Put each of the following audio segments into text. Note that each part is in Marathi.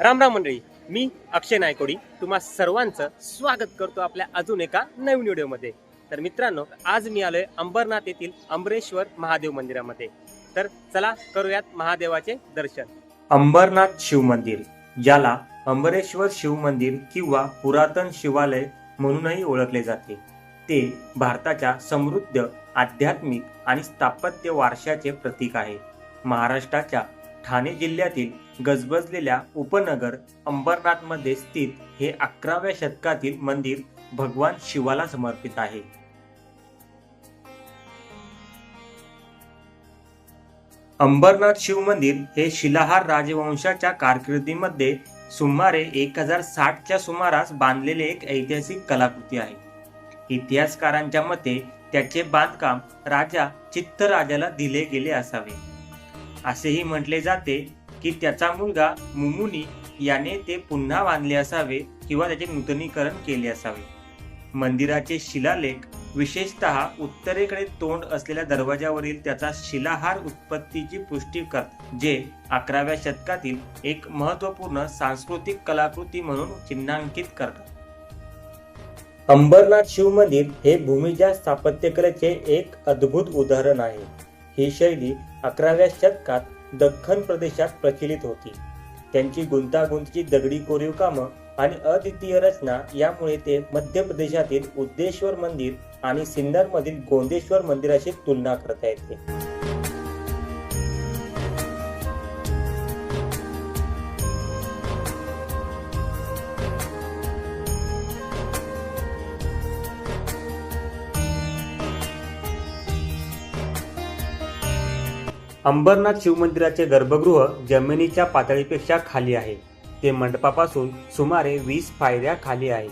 राम राम मंडळी मी अक्षय नायकोडी तुम्हा सर्वांचं स्वागत करतो आपल्या अजून एका नवीन व्हिडिओमध्ये. तर मित्रांनो आज मी आलोय अंबरनाथ येथील अंबरेश्वर महादेव मंदिरामध्ये. तर चला करूयात महादेवाचे दर्शन. अंबरनाथ शिव मंदिर ज्याला अंबरेश्वर शिव मंदिर किंवा पुरातन शिवालय म्हणूनही ओळखले जाते. ते भारताच्या समृद्ध आध्यात्मिक आणि स्थापत्य वारशाचे प्रतीक आहे. महाराष्ट्राच्या ठाणे जिल्ह्यातील गजबजलेल्या उपनगर अंबरनाथमध्ये स्थित हे अकराव्या शतकातील मंदिर भगवान शिवाला समर्पित आहे. अंबरनाथ शिव मंदिर हे शिलाहार राजवंशाच्या कारकिर्दीमध्ये सुमारे एक हजार साठच्या सुमारास बांधलेले एक ऐतिहासिक कलाकृती आहे. इतिहासकारांच्या मते त्याचे बांधकाम राजा चित्तराजाला दिले गेले असावे. असेही म्हटले जाते की त्याचा मुलगा मुमुनी याने ते पुन्हा बांधले असावे किंवा त्याचे नूतनीकरण केले असावे. मंदिराचे शिलालेख विशेषतः उत्तरेकडे तोंड असलेल्या दरवाजावरील त्याचा शिलाहार उत्पत्तीची पुष्टी करतात जे अकराव्या शतकातील एक महत्त्वपूर्ण सांस्कृतिक कलाकृती म्हणून चिन्हांकित करतात अंबरनाथ शिव मंदिर हे भूमिजा स्थापत्यकलेचे एक अद्भुत उदाहरण आहे. ही शैली अकराव्या शतकात दख्खन प्रदेशात प्रचलित होती. त्यांची गुंतागुंतची दगडी कोरीव कामं आणि अद्वितीय रचना यामुळे ते मध्य प्रदेशातील उद्देश्वर मंदिर आणि सिन्नरमधील गोंदेश्वर मंदिराशी तुलना करता येते. अंबरनाथ शिवमंदिराचे गर्भगृह जमिनीच्या पातळीपेक्षा खाली आहे. ते मंडपापासून सुमारे वीस पायऱ्या खाली आहे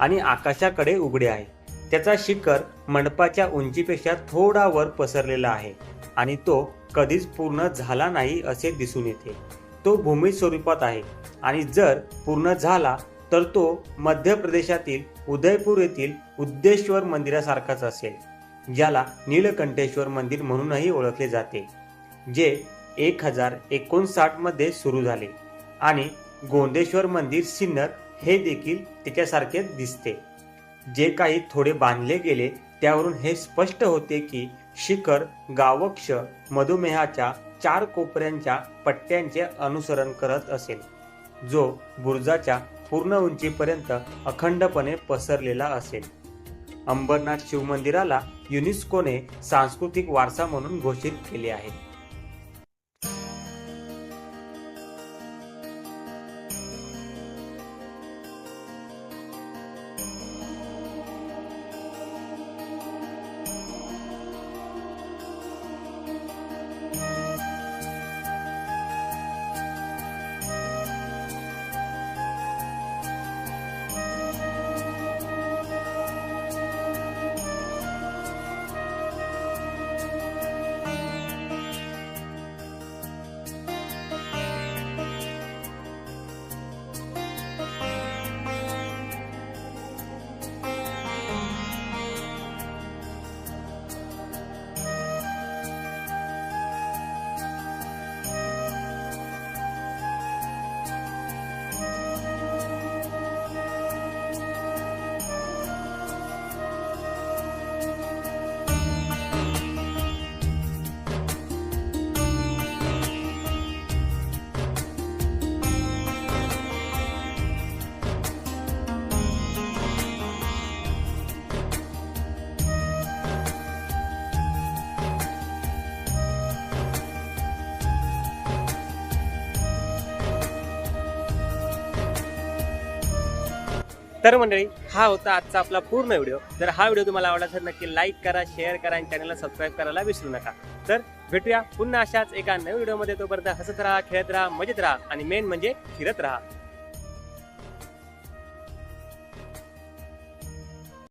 आणि आकाशाकडे उघडे आहे. त्याचा शिखर मंडपाच्या उंचीपेक्षा थोडा वर पसरलेला आहे आणि तो कधीच पूर्ण झाला नाही असे दिसून येते. तो भूमी स्वरूपात आहे आणि जर पूर्ण झाला तर तो मध्य प्रदेशातील उदयपूर येथील उद्देश्वर मंदिरासारखाच असेल ज्याला नीलकंठेश्वर मंदिर म्हणूनही ओळखले जाते. जे एक हजार एकोणसाठमध्ये सुरू झाले. आणि गोंदेश्वर मंदिर सिन्नर हे देखील त्याच्यासारखेच दिसते. जे काही थोडे बांधले गेले त्यावरून हे स्पष्ट होते की शिखर गावक्ष मधुमेहाच्या चार कोपऱ्यांच्या पट्ट्यांचे अनुसरण करत असेल जो बुर्जाच्या पूर्ण उंचीपर्यंत अखंडपणे पसरलेला असेल. अंबरनाथ शिवमंदिराला युनेस्कोने सांस्कृतिक वारसा म्हणून घोषित केले आहे. तर मंडळी हा होता आजचा आपला पूर्ण व्हिडिओ. जर हा व्हिडिओ तुम्हाला आवडला तर नक्की लाईक करा शेअर करा आणि चॅनलला सबस्क्राईब करायला विसरू नका. तर भेटूया पुन्हा अशाच एका नवीन व्हिडिओमध्ये. तोपर्यंत हसत राहा खेळत राहा मजेत राहा आणि मेन म्हणजे फिरत राहा.